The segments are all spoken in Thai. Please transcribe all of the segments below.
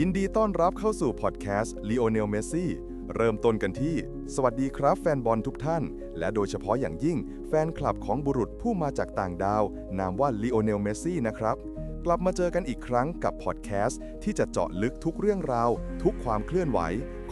ยินดีต้อนรับเข้าสู่พอดแคสต์ Lionel Messi เริ่มต้นกันที่ สวัสดีครับแฟนบอลทุกท่าน และโดยเฉพาะอย่างยิ่ง แฟนคลับของบุรุษผู้มาจากต่างดาว นามว่า Lionel Messi นะครับ กลับมาเจอกันอีกครั้งกับพอดแคสต์ที่จะเจาะลึกทุกเรื่องราว ทุกความเคลื่อนไหว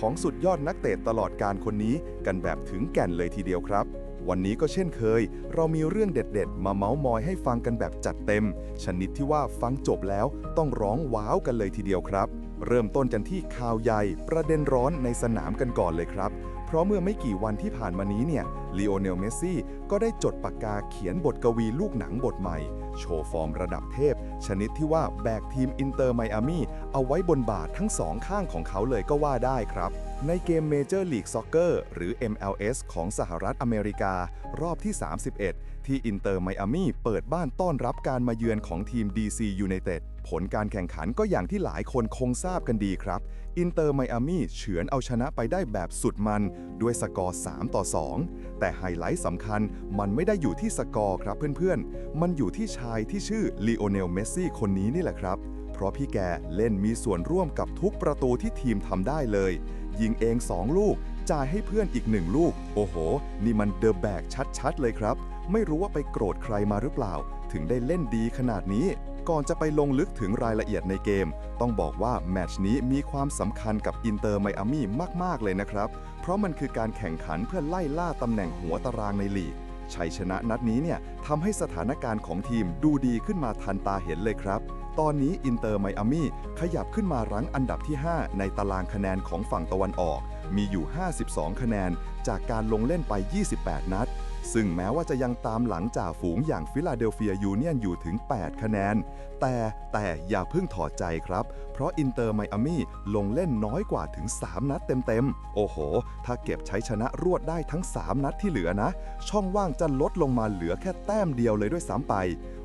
ของสุดยอดนักเตะตลอดการคนนี้กันแบบถึงแก่นเลยทีเดียวครับ วันนี้ก็เช่นเคย เรามีเรื่องเด็ดๆ มาเมาส์มอยให้ฟังกันแบบจัดเต็ม ชนิดที่ว่าฟังจบแล้วต้องร้องว้าวกันเลยทีเดียวครับ เริ่มต้นกันที่ข่าวใหญ่ประเด็นร้อนในสนามกันก่อนเลยครับ เพราะเมื่อไม่กี่วันที่ผ่านมานี้เนี่ยลีโอเนลเมสซี่ก็ได้จดปากกาเขียนบทกวีลูกหนังบทใหม่ โชว์ฟอร์มระดับเทพ ชนิดที่ว่าแบกทีมอินเตอร์ไมอามี่เอาไว้บนบาททั้งสองข้างของเขาเลยก็ว่าได้ครับ ในเกมเมเจอร์ลีกซ็อกเกอร์หรือ MLS ของสหรัฐอเมริกา รอบที่ 31 ที่อินเตอร์ไมอามี่เปิดบ้านต้อนรับการมาเยือนของทีม DC United ผลการแข่งขันก็อย่างที่หลายคนคงทราบกันดีครับ อินเตอร์ไมอามี่เฉือนเอาชนะไปได้แบบสุดมัน ด้วยสกอร์ 3 ต่อ 2 แต่ไฮไลท์สำคัญมันไม่ได้อยู่ที่สกอร์ครับเพื่อนๆ มันอยู่ที่ชายที่ชื่อลีโอเนล เมสซี่คนนี้นี่แหละครับ เพราะพี่แกเล่นมีส่วนร่วมกับทุกประตูที่ทีมทำได้เลย ยิงเอง 2 ลูก จ่ายให้เพื่อนอีก1ลูก โอ้โห นี่มันเดอะแบกชัดๆ เลยครับ ไม่รู้ว่าไปโกรธใครมาหรือเปล่า ถึงได้เล่นดีขนาดนี้ ก่อนจะไปลงลึกถึงรายละเอียดในเกม ต้องบอกว่าแมตช์นี้มีความสำคัญกับอินเตอร์ไมอามี่มากๆเลยนะครับ เพราะมันคือการแข่งขันเพื่อไล่ล่าตำแหน่งหัวตารางในลีกชัยชนะนัดนี้เนี่ยทำให้สถานการณ์ของทีมดูดีขึ้นมาทันตาเห็นเลยครับ ตอนนี้อินเตอร์ไมอามี่ขยับขึ้นมารั้งอันดับที่ 5 ในตารางคะแนนของฝั่งตะวันออก มีอยู่ 52 คะแนน จากการลงเล่นไป 28 นัด ซึ่งแม้ว่าจะยังตามหลังจ่าฝูงอย่างฟิลาเดลเฟียยูเนียนอยู่ถึง 8 คะแนน แต่แต่อย่าเพิ่งถอดใจครับ เพราะอินเตอร์ไมอามี่ลงเล่นน้อยกว่าถึง 3 นัดเต็มๆ โอ้โห ถ้าเก็บใช้ชนะรวดได้ทั้ง 3 นัดที่เหลือนะ ช่องว่างจะลดลงมาเหลือแค่แต้มเดียวเลยด้วยซ้ำไป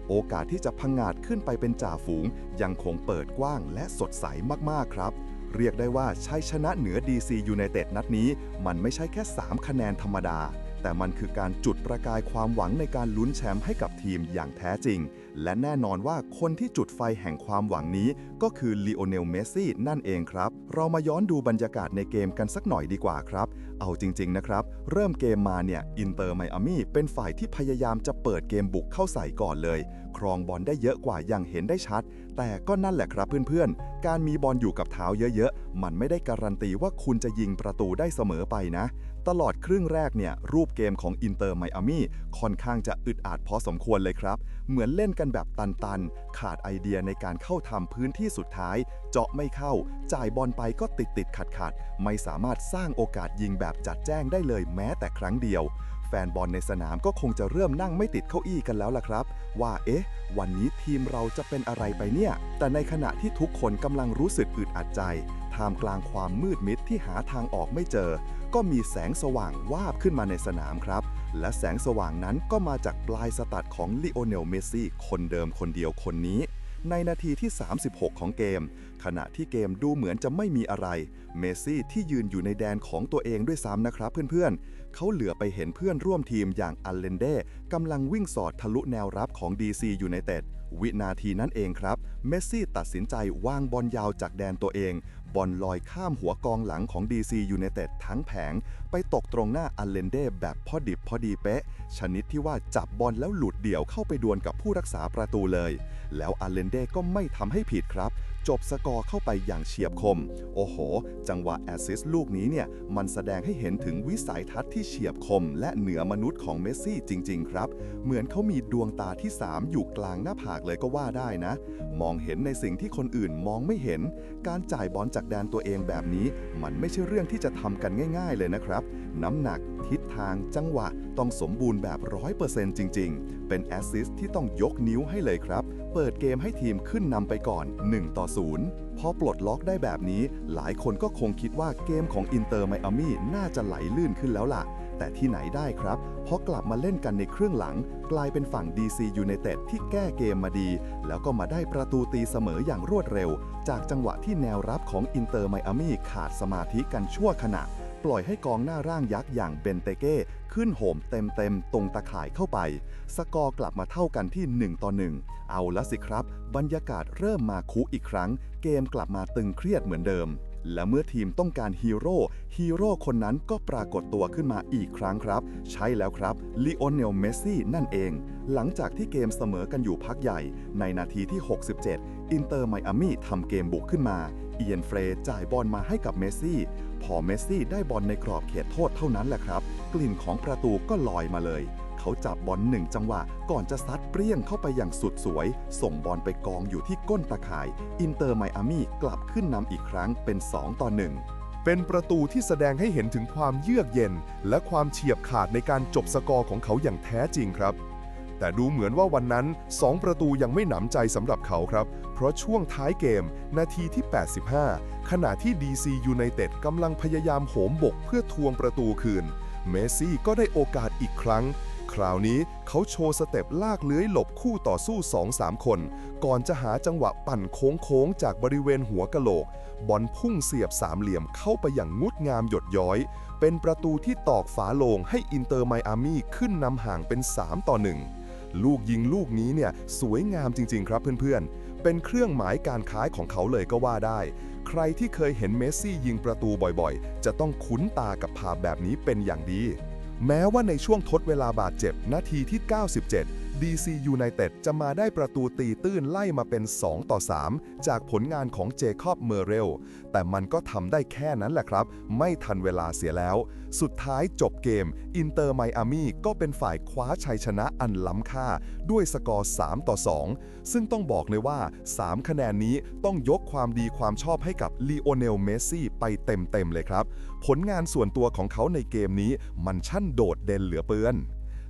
โอกาสที่จะพังงาดขึ้นไปเป็นจ่าฝูง ยังคงเปิดกว้างและสดใสมากๆครับ เรียกได้ว่าชัยชนะเหนือ DC United นัดนี้ มันไม่ใช่แค่ 3 คะแนนธรรมดา แต่มันคือการจุดประกายความหวังในการลุ้นแชมป์ให้กับทีมอย่างแท้จริง และแน่นอนว่าคนที่จุดไฟแห่งความหวังนี้ก็คือลีโอเนล เมสซี่นั่นเองครับ เรามาย้อนดูบรรยากาศในเกมกันสักหน่อยดีกว่าครับ เอาจริง ๆ นะครับ เริ่มเกมมาเนี่ยอินเตอร์ไมอามี่เป็นฝ่ายที่พยายามจะเปิดเกมบุกเข้าใส่ก่อนเลย ครองบอลได้เยอะกว่าอย่างเห็นได้ชัด แต่ก็นั่นแหละครับเพื่อนๆ การมีบอลอยู่กับเท้าเยอะๆ มันไม่ได้การันตีว่าคุณจะยิงประตูได้เสมอไปนะ ตลอดครึ่งแรกเนี่ยรูปเกมของอินเตอร์ไมอามี่ค่อนข้างจะอึดอัดพอสมควรเลยครับ เหมือนเล่นกันแบบตันๆ ขาดไอเดียในการเข้าทำพื้นที่สุดท้าย เจาะไม่เข้า จ่ายบอลไปก็ติดติดขัดขัดไม่สามารถสร้างโอกาสยิงแบบจัดแจ้งได้เลยแม้แต่ครั้งเดียว แฟนบอลในสนามก็คงจะเริ่มนั่งไม่ติดเก้าอี้กันแล้วล่ะครับ ว่าเอ๊ะ วันนี้ทีมเราจะเป็นอะไรไปเนี่ย แต่ในขณะที่ทุกคนกำลังรู้สึกอึดอัดใจ ท่ามกลางความมืดมิดที่หาทางออกไม่เจอ ก็มีแสงสว่างวาบขึ้นมาในสนามครับ และแสงสว่างนั้นก็มาจากปลายสตัดของลิโอเนลเมสซี่คนเดิมคนเดียวคนนี้ ในนาทีที่ 36 ของเกม ขณะที่เกมดูเหมือนจะไม่มีอะไร เมสซี่ที่ยืนอยู่ในแดนของตัวเองด้วยซ้ำนะครับเพื่อนๆ เขาเหลือไปเห็นเพื่อนร่วมทีมอย่างอัลเลนเดกำลังวิ่งสอดทะลุแนวรับของ DC United วินาทีนั้นเองครับ เมสซี่ตัดสินใจวางบอลยาวจากแดนตัวเอง บอลลอยข้ามหัวกองหลังของ DC United ทั้งแผง ไปตกตรงหน้าอัลเลนเดแบบพอดิบพอดีเป๊ะ ชนิดที่ว่าจับบอลแล้วหลุดเดี่ยวเข้าไปดวลกับผู้รักษาประตูเลย แล้วอัลเลนเดก็ไม่ทำให้ผิดครับ จบสกอร์เข้าไปอย่างเฉียบคม โอ้โห จังหวะแอสซิสต์ลูกนี้เนี่ย มันแสดงให้เห็นถึงวิสัยทัศน์ที่เฉียบคม และเหนือมนุษย์ของเมสซี่จริง ๆ ครับ เหมือนเขามีดวงตาที่ 3 อยู่กลางหน้าผากเลยก็ว่าได้นะ มองเห็นในสิ่งที่คนอื่นมองไม่เห็น การจ่ายบอลจากแดนตัวเองแบบนี้ มันไม่ใช่เรื่องที่จะทำกันง่าย ๆ เลยนะครับ น้ำหนัก ทิศทาง จังหวะ ต้องสมบูรณ์แบบ 100%จริง ๆ เป็นแอสซิสต์ที่ต้องยกนิ้วให้เลยครับ เปิดเกมให้ทีมขึ้นนำไปก่อน 1 ต่อ 0 พอปลดล็อกได้แบบนี้ หลายคนก็คงคิดว่าเกมของอินเตอร์ไมอามี่น่าจะไหลลื่นขึ้นแล้วล่ะ แต่ที่ไหนได้ครับพอกลับมาเล่นกันในเครื่องหลัง กลายเป็นฝั่ง DC United ที่แก้เกมมาดี แล้วก็มาได้ประตูตีเสมออย่างรวดเร็ว จากจังหวะที่แนวรับของอินเตอร์ไมอามี่ขาดสมาธิกันชั่วขณะ ปล่อยให้กองหน้าร่างยักษ์อย่างเบนเตเก้ขึ้นโหมเต็มๆ ตรงตะข่ายเข้าไป สกอร์กลับมาเท่ากันที่ 1 ต่อ 1 เอาละสิครับ บรรยากาศเริ่มมาคุอีกครั้ง เกมกลับมาตึงเครียดเหมือนเดิม และเมื่อทีมต้องการฮีโร่ฮีโร่คนนั้นก็ปรากฏตัวขึ้นมาอีกครั้งครับ ใช่แล้วครับลีโอเนลเมสซี่นั่นเอง หลังจากที่เกมเสมอกันอยู่พักใหญ่ ในนาทีที่ 67 อินเตอร์ไมอามี่ทำเกมบุกขึ้นมาเอียนเฟรจ่ายบอลมาให้กับเมสซี่ พอเมสซี่ได้บอลในกรอบเขตโทษเท่านั้นแหละครับ กลิ่นของประตูก็ลอยมาเลย เขาจับบอลหนึ่งจังหวะ ก่อนจะซัดเปรี้ยงเข้าไปอย่างสุดสวย ส่งบอลไปกองอยู่ที่ก้นตะข่าย อินเตอร์ไมอามี่กลับขึ้นนำอีกครั้งเป็น 2 ต่อ 1เป็นประตูที่แสดงให้เห็นถึงความเยือกเย็น และความเฉียบขาดในการจบสกอร์ของเขาอย่างแท้จริงครับ แต่ดูเหมือนว่าวันนั้น 2 ประตูยังไม่หนำใจสำหรับเขาครับ เพราะช่วงท้ายเกม นาทีที่ 85 ขณะที่ DC United กำลังพยายามโหมบกเพื่อทวงประตูคืน เมสซี่ก็ได้โอกาสอีกครั้ง คราวนี้เขาโชว์สเต็ปลากเลื้อยหลบคู่ต่อสู้ 2-3 คน ก่อนจะหาจังหวะปั่นโค้งๆ จากบริเวณหัวกะโหลก บอลพุ่งเสียบสามเหลี่ยมเข้าไปอย่างงดงามหยดย้อยเป็นประตูที่ตอกฝาโลงให้อินเตอร์ไมอามี่ขึ้นนำห่างเป็น 3 ต่อ 1 ลูกยิงลูกนี้เนี่ยสวยงามจริง ๆ ครับเพื่อนๆ เป็นเครื่องหมายการค้ายของเขาเลยก็ว่าได้ ใครที่เคยเห็นเมสซี่ยิงประตูบ่อยๆ จะต้องคุ้นตากับภาพแบบนี้เป็นอย่างดี แม้ว่าในช่วงทดเวลาบาดเจ็บนาทีที่ 97 DC United จะมาได้ประตูตีตื้นไล่มาเป็น 2 ต่อ 3 จากผลงานของเจคอบเมเรล แต่มันก็ทำได้แค่นั้นแหละครับ ไม่ทันเวลาเสียแล้ว สุดท้ายจบเกม อินเตอร์ไมอามี่ก็เป็นฝ่ายคว้าชัยชนะอันล้ำค่า ด้วยสกอร์ 3 ต่อ 2 ซึ่งต้องบอกเลยว่า 3 คะแนนนี้ต้องยกความดีความชอบให้กับลีโอเนล เมสซี่ไปเต็มๆเลยครับ ผลงานส่วนตัวของเขาในเกมนี้มันช่างโดดเด่นเหลือเปือน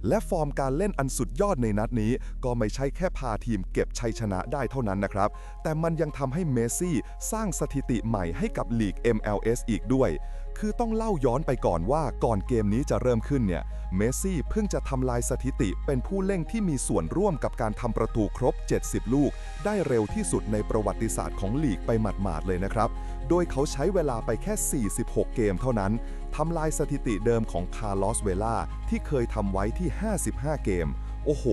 และฟอร์มการเล่นอันสุดยอดในนัดนี้ ก็ไม่ใช่แค่พาทีมเก็บชัยชนะได้เท่านั้นนะครับ แต่มันยังทำให้เมสซี่สร้างสถิติใหม่ให้กับลีก MLS อีกด้วย คือต้องเล่าย้อนไปก่อนว่าก่อนเกมนี้จะเริ่มขึ้นเนี่ย เมสซี่เพิ่งจะทำลายสถิติเป็นผู้เล่นที่มีส่วนร่วมกับการทำประตูครบ 70 ลูก ได้เร็วที่สุดในประวัติศาสตร์ของลีกไปหมาดๆเลยนะครับ โดยเขาใช้เวลาไปแค่ 46 เกมเท่านั้น ทำลายสถิติเดิมของคาร์ลอสเวล่าที่เคยทำไว้ที่ 55 เกม โอ้โห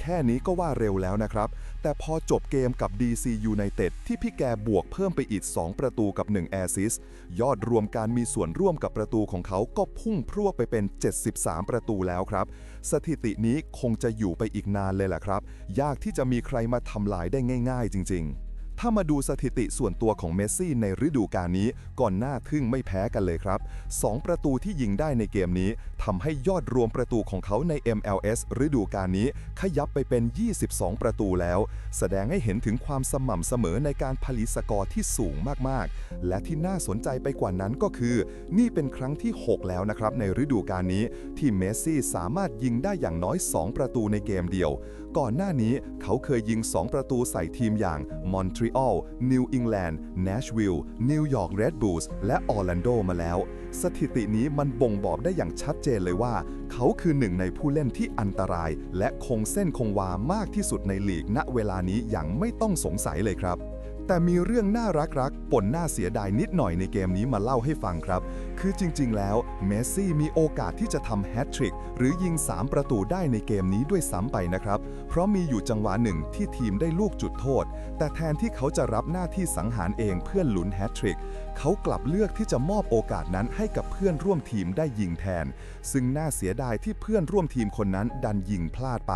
แค่นี้ก็ว่าเร็วแล้วนะครับ แต่พอจบเกมกับ DC United ที่พี่แกบวกเพิ่มไปอีก 2 ประตูกับ 1 แอซิส ยอดรวมการมีส่วนร่วมกับประตูของเขาก็พุ่งพรวดไปเป็น 73 ประตูแล้วครับ สถิตินี้คงจะอยู่ไปอีกนานเลยแหละครับ ยากที่จะมีใครมาทำลายได้ง่าย ๆ จริง ๆ ถ้ามาดูสถิติส่วนตัวของเมสซี่ในฤดูกาลนี้ก่อนหน้าทึ่งไม่แพ้กันเลยครับ 2 ประตูที่ยิงได้ในเกมนี้ทำให้ยอดรวมประตูของเขาใน MLS ฤดูกาลนี้ ขยับไปเป็น 22 ประตูแล้ว แสดงให้เห็นถึงความสม่ำเสมอในการผลิตสกอร์ที่สูงมากๆ และที่น่าสนใจไปกว่านั้นก็คือ นี่เป็นครั้งที่ 6 แล้วนะครับในฤดูกาลนี้ที่เมสซี่สามารถยิงได้อย่างน้อย 2 ประตูในเกมเดียวก่อนหน้านี้เขาเคยยิง 2 ประตูใส่ทีมอย่างมอนทรีออลนิวอิงแลนด์เนชวิลล์นิวยอร์กเรดบูลส์และออร์แลนโดมาแล้ว สถิตินี้มันบ่งบอกได้อย่างชัดเจนเลยว่า เขาคือหนึ่งในผู้เล่นที่อันตราย และคงเส้นคงวามากที่สุดในลีกณเวลานี้อย่างไม่ต้องสงสัยเลยครับแต่มีเรื่องน่ารักๆ ปนน่าเสียดายนิดหน่อยในเกมนี้มาเล่าให้ฟังครับ คือจริง ๆ แล้ว เมสซี่มีโอกาสที่จะทำแฮตทริกหรือยิง 3 ประตูได้ในเกมนี้ด้วยซ้ำไปนะครับ เพราะมีอยู่จังหวะหนึ่งที่ทีมได้ลูกจุดโทษ แต่แทนที่เขาจะรับหน้าที่สังหารเองเพื่อนลุ้นแฮตทริกเขากลับเลือกที่จะมอบโอกาสนั้นให้กับเพื่อนร่วมทีมได้ยิงแทน ซึ่งน่าเสียดายที่เพื่อนร่วมทีมคนนั้นดันยิงพลาดไป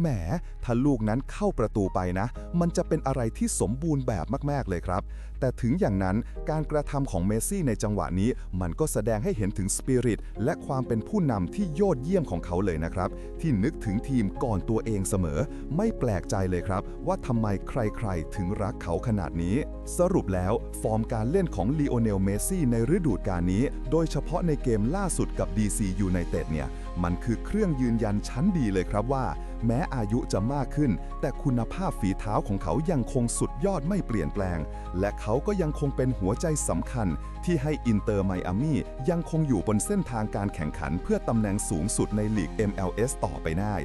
แหม ถ้าลูกนั้นเข้าประตูไปนะ มันจะเป็นอะไรที่สมบูรณ์แบบมาก ๆ เลยครับแต่ถึงอย่างนั้นการกระทำของเมสซี่ในจังหวะนี้ มันก็แสดงให้เห็นถึงสปิริตและความเป็นผู้นำที่ยอดเยี่ยมของเขาเลยนะครับ ที่นึกถึงทีมก่อนตัวเองเสมอ ไม่แปลกใจเลยครับ ว่าทำไมใครๆ ถึงรักเขาขนาดนี้ สรุปแล้ว ฟอร์มการเล่นของลีโอเนลเมสซี่ในฤดูกาลนี้ โดยเฉพาะในเกมล่าสุดกับ DC United เนี่ยมันคือเครื่องยืนยันชั้นดีเลยครับว่า แม้อายุจะมากขึ้น แต่คุณภาพฝีเท้าของเขายังคงสุดยอดไม่เปลี่ยนแปลง และเขาก็ยังคงเป็นหัวใจสำคัญ ที่ให้อินเตอร์ไมอามี่ยังคงอยู่บนเส้นทางการแข่งขันเพื่อตำแหน่งสูงสุดในลีก MLS ต่อไปได้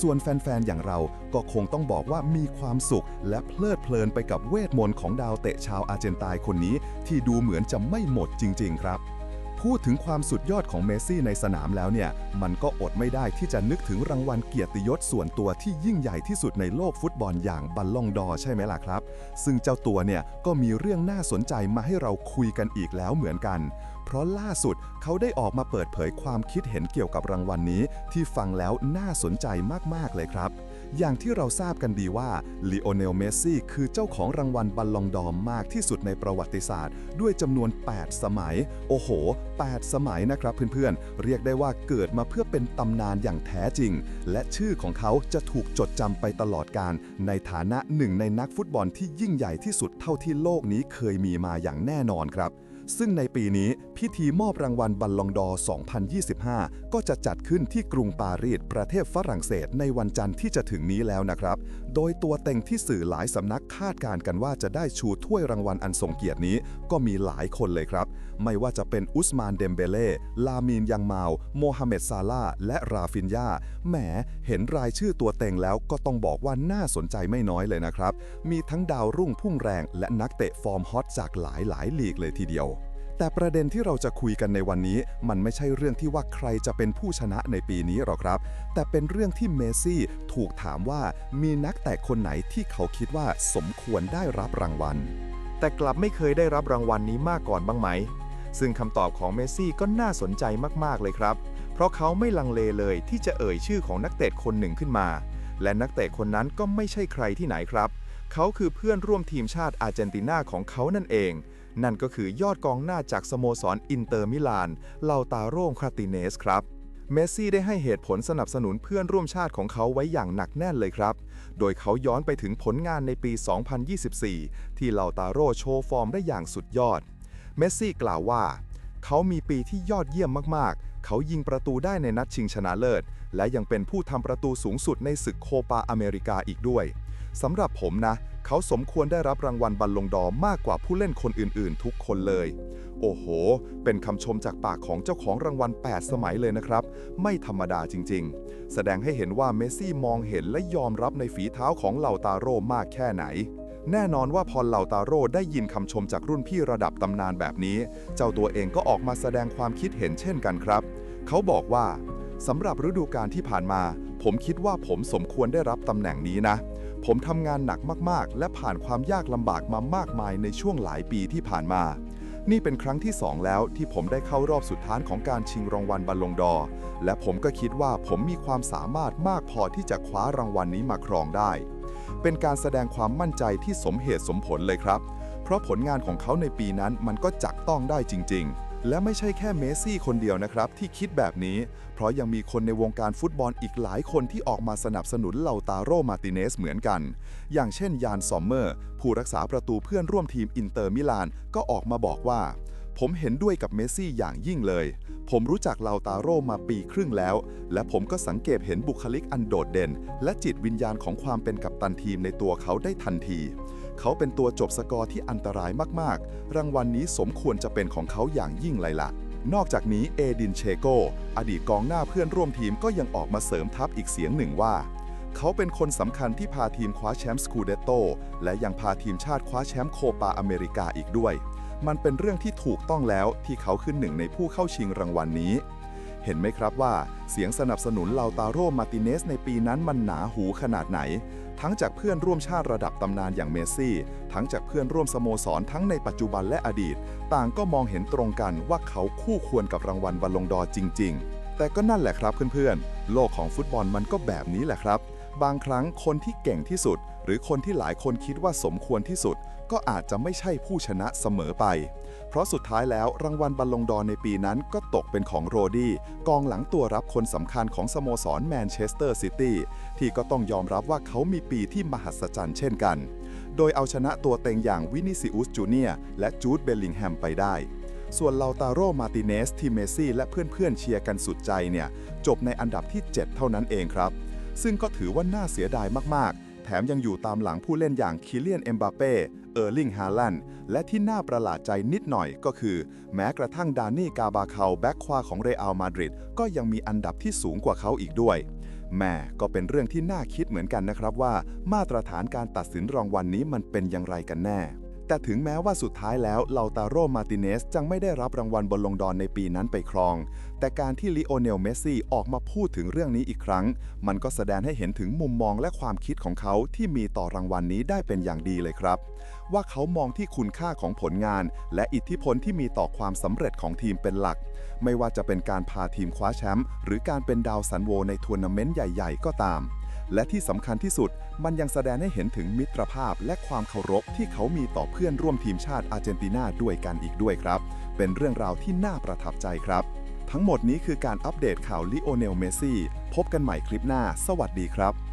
ส่วนแฟน ๆ อย่างเราก็คงต้องบอกว่ามีความสุข และเพลิดเพลินไปกับเวทมนต์ของดาวเตะชาวอาร์เจนตายคนนี้ ที่ดูเหมือนจะไม่หมดจริง ๆ ครับ พูดถึงความสุดยอดของเมซี่ในสนามแล้วเนี่ย มันก็อดไม่ได้ที่จะนึกถึงรางวัลเกียรติยศส่วนตัวที่ยิ่งใหญ่ที่สุดในโลกฟุตบอลอย่างบัลลองดอร์ใช่ไหมล่ะครับ ซึ่งเจ้าตัวเนี่ยก็มีเรื่องน่าสนใจมาให้เราคุยกันอีกแล้วเหมือนกัน เพราะล่าสุดเขาได้ออกมาเปิดเผยความคิดเห็นเกี่ยวกับรางวัลนี้ ที่ฟังแล้วน่าสนใจมากๆเลยครับ อย่างที่เราทราบกันดีว่าลีโอเนล เมสซี่ คือเจ้าของรางวัลบัลลองดอร์มากที่สุดในประวัติศาสตร์ ด้วยจำนวน 8 สมัย โอ้โห 8 สมัยนะครับเพื่อนๆ เรียกได้ว่าเกิดมาเพื่อเป็นตำนานอย่างแท้จริง และชื่อของเขาจะถูกจดจำไปตลอดกาลในฐานะหนึ่งในนักฟุตบอลที่ยิ่งใหญ่ที่สุดเท่าที่โลกนี้เคยมีมาอย่างแน่นอนครับ ซึ่งในปีนี้พิธีมอบรางวัลบัลลองดอร์2025 ก็จะจัดขึ้นที่กรุงปารีสประเทศฝรั่งเศสในวันจันทร์ที่จะถึงนี้แล้วนะครับ โดยตัวเต็งที่สื่อหลายสำนักคาดการณ์กันว่าจะได้ชูถ้วยรางวัลอันทรงเกียรตินี้ก็มีหลายคนเลยครับ ไม่ว่าจะเป็นอุสมานเดมเบเล่ลามีนยังมาวโมฮัมเหม็ดซาลาห์และราฟินยาแหมเห็นรายชื่อตัวเต็งแล้วก็ต้องบอกว่าน่าสนใจไม่น้อยเลยนะครับ มีทั้งดาวรุ่งพุ่งแรงและนักเตะฟอร์มฮอตจากหลายหลายลีกเลยทีเดียวแต่ประเด็นที่เราจะคุยกันในวันนี้ มันไม่ใช่เรื่องที่ว่าใครจะเป็นผู้ชนะในปีนี้หรอกครับ แต่เป็นเรื่องที่เมซี่ถูกถามว่ามีนักเตะคนไหนที่เขาคิดว่าสมควรได้รับรางวัล แต่กลับไม่เคยได้รับรางวัลนี้มาก่อนบ้างไหม ซึ่งคำตอบของเมสซี่ก็น่าสนใจมากๆเลยครับ เพราะเขาไม่ลังเลเลยที่จะเอ่ยชื่อของนักเตะคนหนึ่งขึ้นมา และนักเตะคนนั้นก็ไม่ใช่ใครที่ไหนครับ เขาคือเพื่อนร่วมทีมชาติอาร์เจนตินาของเขานั่นเอง นั่นก็คือยอดกองหน้าจากสโมสรอินเตอร์มิลานเลาตาโร่คราติเนสครับเมสซี่ได้ให้เหตุผลสนับสนุนเพื่อนร่วมชาติของเขาไว้อย่างหนักแน่นเลยครับ โดยเขาย้อนไปถึงผลงานในปี 2024 ที่เลาตาโร่โชว์ฟอร์มได้อย่างสุดยอด เมสซี่กล่าวว่า เขามีปีที่ยอดเยี่ยมมากๆ เขายิงประตูได้ในนัดชิงชนะเลิศ และยังเป็นผู้ทำประตูสูงสุดในศึกโคปาอเมริกาอีกด้วยสำหรับผมนะ เขาสมควรได้รับรางวัลบัลลงดอ์มากกว่าผู้เล่นคนอื่นๆ ทุกคนเลย โอ้โห เป็นคำชมจากปากของเจ้าของรางวัล 8 สมัยเลยนะครับ ไม่ธรรมดาจริงๆ แสดงให้เห็นว่าเมสซี่มองเห็นและยอมรับในฝีเท้าของเหล่าตาโร่มากแค่ไหน แน่นอนว่าพอเหล่าตาโร่ได้ยินคำชมจากรุ่นพี่ระดับตำนานแบบนี้ เจ้าตัวเองก็ออกมาแสดงความคิดเห็นเช่นกันครับ เขาบอกว่าสำหรับฤดูกาลที่ผ่านมา ผมคิดว่าผมสมควรได้รับตำแหน่งนี้นะ ผมทำงานหนักมากๆ และผ่านความยากลำบากมามากมายในช่วงหลายปีที่ผ่านมา นี่เป็นครั้งที่ 2 แล้วที่ผมได้เข้ารอบสุดท้ายของการชิงรางวัลบัลลงดอร์และผมก็คิดว่าผมมีความสามารถมากพอที่จะคว้ารางวัลนี้มาครองได้ เป็นการแสดงความมั่นใจที่สมเหตุสมผลเลยครับ เพราะผลงานของเขาในปีนั้นมันก็จับต้องได้จริง ๆ และไม่ใช่แค่เมสซี่คนเดียวนะครับ ที่คิดแบบนี้ เพราะยังมีคนในวงการฟุตบอลอีกหลายคนที่ออกมาสนับสนุนเหล่าตาโรมาร์ติเนสเหมือนกัน อย่างเช่นยานซอมเมอร์ ผู้รักษาประตูเพื่อนร่วมทีมอินเตอร์มิลานก็ออกมาบอกว่า ผมเห็นด้วยกับเมสซี่อย่างยิ่งเลย ผมรู้จักลาตาโร่มาปีครึ่งแล้ว และผมก็สังเกตเห็นบุคลิกอันโดดเด่น และจิตวิญญาณของความเป็นกัปตันทีมในตัวเขาได้ทันที เขาเป็นตัวจบสกอร์ที่อันตรายมากๆ รางวัลนนี้สมควรจะเป็นของเขาอย่างยิ่งเลยล่ะนอกจากนี้เอดินเชโก อดีตกองหน้าเพื่อนร่วมทีมก็ยังออกมาเสริมทัพอีกเสียงหนึ่งว่า เขาเป็นคนสำคัญที่พาทีมคว้าแชมป์สคูเดโตและยังพาทีมชาติคว้าแชมป์โคปาอเมริกาอีกด้วย มันเป็นเรื่องที่ถูกต้องแล้วที่เขาขึ้นหนึ่งในผู้เข้าชิงรางวัลนนี้ เห็นไหมครับว่าเสียงสนับสนุนลาวตาโรมาร์ติเนสในปีนั้นมันหนาหูขนาดไหน ทั้งจากเพื่อนร่วมชาติระดับตำนานอย่างเมสซี่ ทั้งจากเพื่อนร่วมสโมสรทั้งในปัจจุบันและอดีต ต่างก็มองเห็นตรงกันว่าเขาคู่ควรกับรางวัลบัลลงดอร์จริง ๆ แต่ก็นั่นแหละครับเพื่อนๆ โลกของฟุตบอลมันก็แบบนี้แหละครับ บางครั้งคนที่เก่งที่สุด หรือคนที่หลายคนคิดว่าสมควรที่สุด ก็อาจจะไม่ใช่ผู้ชนะเสมอไป เพราะสุดท้ายแล้วรางวัลบัลลงดอร์ในปีนั้นก็ตกเป็นของโรดี้กองหลังตัวรับคนสำคัญของสโมสรแมนเชสเตอร์ซิตี้ที่ก็ต้องยอมรับว่าเขามีปีที่มหัศจรรย์เช่นกัน โดยเอาชนะตัวเต็งอย่างวินิซิอุสจูเนียและจูดเบลลิงแฮมไปได้ส่วนลาตาโรมาติเนสที่เมซี่และเพื่อนๆเชียร์กันสุดใจเนี่ย จบในอันดับที่ 7 เท่านั้นเองครับ ซึ่งก็ถือว่าน่าเสียดายมากๆ แถมยังอยู่ตามหลังผู้เล่นอย่างคิเลียนเอมบาเป้เออร์ลิงฮาลันด์และที่น่าประหลาดใจนิดหน่อยก็คือ แม้กระทั่งดานี่กาบาเคาแบ็กควาของเรอัลมาดริดก็ยังมีอันดับที่สูงกว่าเขาอีกด้วย แม่ก็เป็นเรื่องที่น่าคิดเหมือนกันนะครับว่า มาตรฐานการตัดสินรางวัลนนี้มันเป็นอย่างไรกันแน่ แต่ถึงแม้ว่าสุดท้ายแล้วเลาตาโรมาร์ติเนสจังไม่ได้รับรางวัลบอลลงดอนในปีนั้นไปครอง แต่การที่ลิโอเนลเมสซี่ออกมาพูดถึงเรื่องนี้อีกครั้ง มันก็แสดงให้เห็นถึงมุมมองและความคิดของเขาที่มีต่อรางวัลนี้ได้เป็นอย่างดีเลยครับ ว่าเขามองที่คุณค่าของผลงาน และอิทธิพลที่มีต่อความสำเร็จของทีมเป็นหลัก ไม่ว่าจะเป็นการพาทีมคว้าแชมป์หรือการเป็นดาวซันโวในทัวร์นาเมนต์ใหญ่ ๆ ก็ตาม และที่สำคัญที่สุด มันยังแสดงให้เห็นถึงมิตรภาพและความเคารพที่เขามีต่อเพื่อนร่วมทีมชาติอาร์เจนตินาด้วยกันอีกด้วยครับ เป็นเรื่องราวที่น่าประทับใจครับ ทั้งหมดนี้คือการอัปเดตข่าวลิโอเนล เมสซี่ พบกันใหม่คลิปหน้า สวัสดีครับ